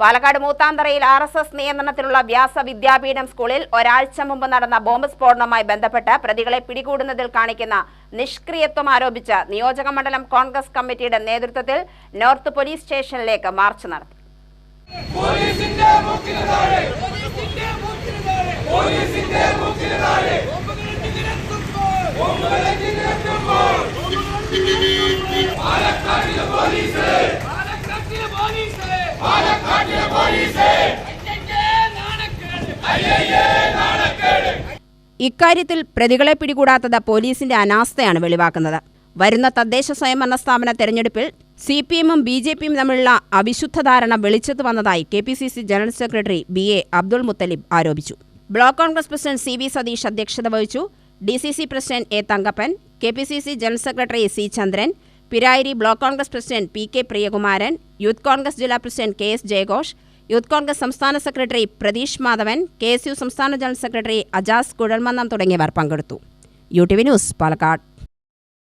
പാലക്കാട് മൂത്താന്തറയിൽ R S S നിയന്ത്രണത്തിലുള്ള വ്യാസ വിദ്യാപീഠം സ്കൂളിൽ ഒരാഴ്ച മുമ്പ് നടന്ന ബോംബ് സ്ഫോടനവുമായി ബന്ധപ്പെട്ട് പ്രതികളെ പിടികൂടുന്നതിൽ കാണിക്കുന്ന നിഷ്ക്രിയത്വം ആരോപിച്ച നിയോജക മണ്ഡലം കോൺഗ്രസ് കമ്മിറ്റിയുടെ നേതൃത്വത്തിൽ നോർത്ത് പോലീസ് സ്റ്റേഷനിലേക്ക് മാർച്ച് നടത്തി. ഇക്കാര്യത്തിൽ പ്രതികളെ പിടികൂടാത്തത് പോലീസിന്റെ അനാസ്ഥയാണ് വെളിവാക്കുന്നത്. വരുന്ന തദ്ദേശ സ്വയംഭരണ സ്ഥാപന തെരഞ്ഞെടുപ്പിൽ സി പി എമ്മും ബി ജെ പിയും തമ്മിലുള്ള അവിശുദ്ധ ധാരണ വെളിച്ചത്ത് വന്നതായി K P C C general secretary B A Abdul Muthalib ആരോപിച്ചു. Block Congress president C V Satheesh അധ്യക്ഷത വഹിച്ചു. D C C president A Thankappan K P C C general secretary C Chandran Pirayiri block Congress president P K Priyakumaran youth Congress ജില്ലാ president K S ജയഘോഷ് youth Congress സംസ്ഥാന secretary Pratheesh Madhavan K S U സംസ്ഥാന general secretary Ajas Kuzhalmannam തുടങ്ങിയവർ പങ്കെടുത്തു. U T V news Palakkad.